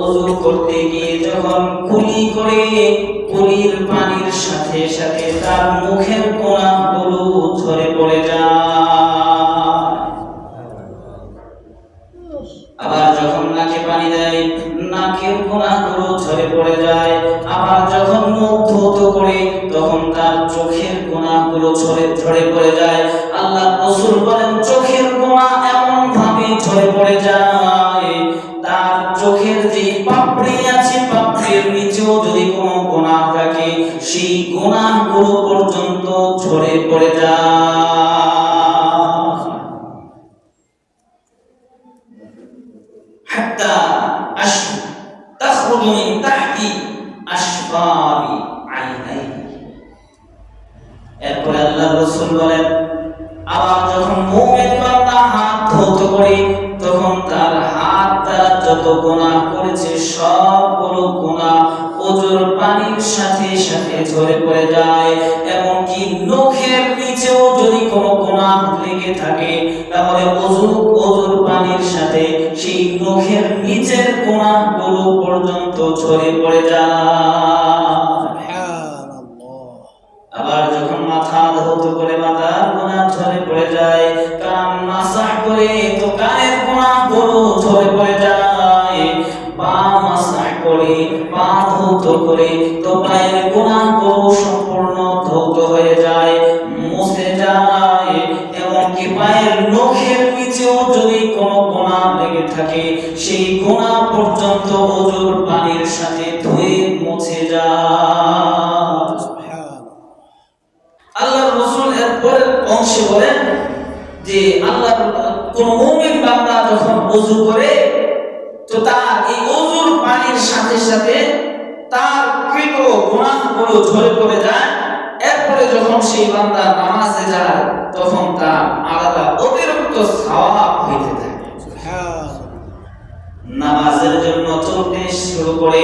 ওযু করতে গিয়ে যখন কুলি করে, কুলির পানির সাথে সাথে তার মুখের কোণাগুলো ঝরে পড়ে যায়। আবার যখন নাকে পানি দেয়, নাকের কোণাগুলো ঝরে পড়ে যায়। আবার যখন মুখ ধৌত করে, তখন তার চোখের কোণাগুলো ঝরে ঝরে পড়ে যায়। আল্লাহ রসুল বলেন যদি পাপড়ি আছে, পাপড়ির নিচেও যদি কোনো গোনাহ থাকে, সেই গোনাহগুলো পর্যন্ত ঝরে পড়ে যায়। আল্লাহ রাসূল বলেন, আবার যখন মুমিন বান্দা হাত ধৌত করে গুনাহ করেছে, সবগুলো গুনাহ ওজোর পানির সাথে সাথে ঝরে পড়ে যায়। এবং কি নখের নিচেও যদি কোনো গুনাহ লেগে থাকে, তাহলে ওজু, ওজোর পানির সাথে সেই নখের নিচের গুনাহগুলো পর্যন্ত ঝরে পড়ে যায়। আবার যখন মাথা ধৌত করে মাথার গোনা ঝরে পড়ে যায়, কান মাসাহ করে তো কানের গোনা ঝরে পড়ে যায়। পা মাসাহ করে, পা ধৌত করে, তো পায়েরগুলো সম্পূর্ণ ধৌত হয়ে যায়, মুছে যায়। এবং কি পায়ের নখের নিচেও যদি কোনো গোনা লেগে থাকে, সেই গোনা পর্যন্ত ওজুর পানির সাথে ধুয়ে মুছে যায়। আল্লাহ রসুল এর অংশে বলেন যে আল্লাহ কোন মুমিন বান্দা যখন ওযু করে তো তার এই ওযুর পানির সাথে সাথে তার কৃত গুনাহগুলো ঝরে পড়ে যায়। এরপরে যখন সেই বান্দা নামাজে যায় তখন তার আলাদা অতিরিক্ত সওয়াব হইতে থাকে। নামাজের জন্য চলতে শুরু করে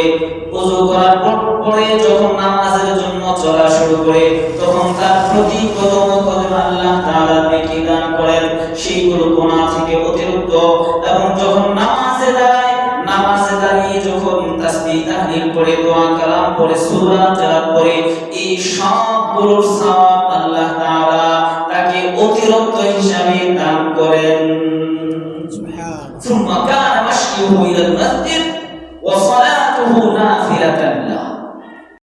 ওযু করার পর পরে যখন নামাজের জন্য চলা শুরু করে তখন তার প্রতি কদম কদম আল্লাহ তাআলা নেকি দান করেন। সেইগুলো গুনাহ থেকে অতিরিক্ত এবং যখন নামাজে দাঁড়িয়ে যখন তাসবিহ তাহলিল পড়ে, দোয়া, কালাম পড়ে, সূরা তেলাওয়াত পড়ে, এই সবগুলোর সওয়াব আল্লাহ তাআলা তাকে অতিরিক্ত হিসাবে দান করেন। সুবহানাল্লাহ ثم كان مشيه الى المسجد وصلاته نافله له